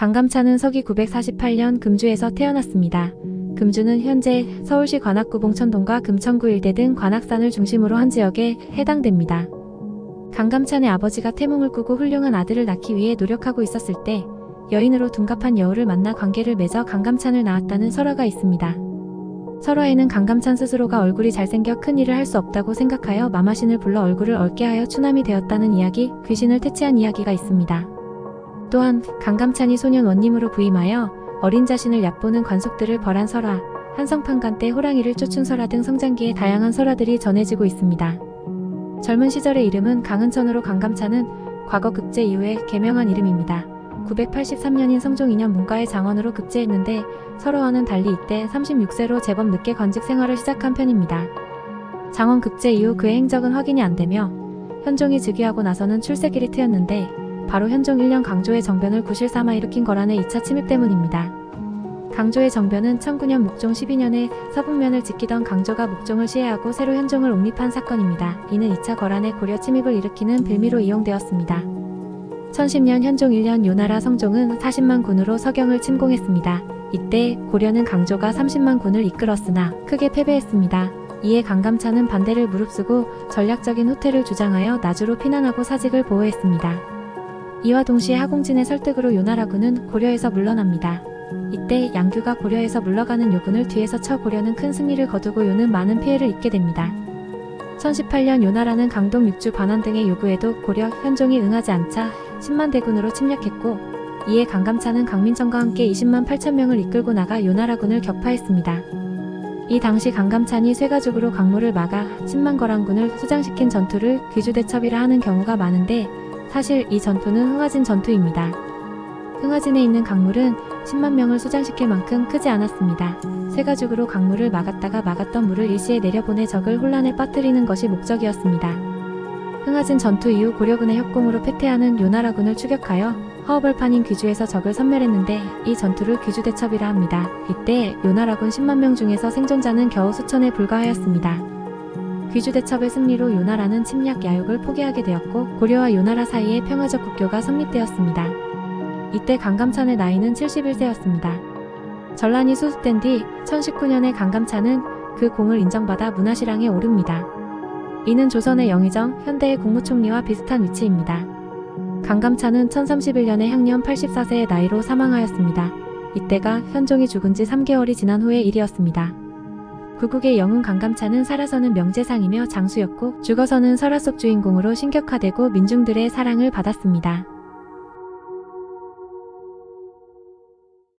강감찬은 서기 948년 금주에서 태어났습니다. 금주는 현재 서울시 관악구 봉 천동과 금천구 일대 등 관악산을 중심으로 한 지역에 해당됩니다. 강감찬의 아버지가 태몽을 꾸고 훌륭한 아들을 낳기 위해 노력하고 있었을 때 여인으로 둔갑한 여우를 만나 관계를 맺어 강감찬을 낳았다는 설화가 있습니다. 설화에는 강감찬 스스로가 얼굴이 잘생겨 큰 일을 할 수 없다고 생각하여 마마신을 불러 얼굴을 얽게 하여 추남이 되었다는 이야기, 귀신을 퇴치한 이야기가 있습니다. 또한 강감찬이 소년 원님으로 부임하여 어린 자신을 얕보는 관속들을 벌한 설화, 한성판관 때 호랑이를 쫓은 설화 등 성장기에 다양한 설화들이 전해지고 있습니다. 젊은 시절의 이름은 강은천으로 강감찬은 과거 급제 이후에 개명한 이름입니다. 983년인 성종 2년 문과의 장원으로 급제했는데 서로와는 달리 이때 36세로 제법 늦게 관직 생활을 시작한 편입니다. 장원 급제 이후 그의 행적은 확인이 안 되며 현종이 즉위하고 나서는 출세길이 트였는데 바로 현종 1년 강조의 정변을 구실 삼아 일으킨 거란의 2차 침입 때문입니다. 강조의 정변은 1009년 목종 12년에 서북면을 지키던 강조가 목종을 시해하고 새로 현종을 옹립한 사건입니다. 이는 2차 거란의 고려 침입을 일으키는 빌미로 이용되었습니다. 1010년 현종 1년 요나라 성종은 40만 군으로 서경을 침공했습니다. 이때 고려는 강조가 30만 군을 이끌었으나 크게 패배했습니다. 이에 강감찬은 반대를 무릅쓰고 전략적인 후퇴를 주장하여 나주로 피난하고 사직을 보호했습니다. 이와 동시에 하공진의 설득으로 요나라군은 고려에서 물러납니다. 이때 양규가 고려에서 물러가는 요군을 뒤에서 쳐 고려는 큰 승리를 거두고 요는 많은 피해를 입게 됩니다. 1018년 요나라는 강동 육주 관원 등의 요구에도 고려 현종이 응하지 않자 10만 대군으로 침략했고 이에 강감찬은 강민정과 함께 20만 8천 명을 이끌고 나가 요나라군을 격파했습니다. 이 당시 강감찬이 쇠가죽으로 강로를 막아 10만 거란군을 수장시킨 전투를 귀주대첩이라 하는 경우가 많은데 사실 이 전투는 흥화진 전투입니다. 흥화진에 있는 강물은 10만 명을 수장시킬 만큼 크지 않았습니다. 쇠가죽으로 강물을 막았다가 막았던 물을 일시에 내려보내 적을 혼란에 빠뜨리는 것이 목적이었습니다. 흥화진 전투 이후 고려군의 협공으로 패퇴하는 요나라군을 추격하여 허허벌판인 귀주에서 적을 섬멸했는데 이 전투를 귀주대첩이라 합니다. 이때 요나라군 10만 명 중에서 생존자는 겨우 수천에 불과하였습니다. 귀주대첩의 승리로 요나라는 침략 야욕을 포기하게 되었고 고려와 요나라 사이에 평화적 국교가 성립되었습니다. 이때 강감찬의 나이는 71세였습니다. 전란이 수습된 뒤 1019년에 강감찬은 그 공을 인정받아 문화실랑에 오릅니다. 이는 조선의 영의정, 현대의 국무총리와 비슷한 위치입니다. 강감찬은 1031년에 향년 84세의 나이로 사망하였습니다. 이때가 현종이 죽은 지 3개월이 지난 후의 일이었습니다. 구국의 영웅 강감찬은 살아서는 명재상이며 장수였고 죽어서는 설화 속 주인공으로 신격화되고 민중들의 사랑을 받았습니다.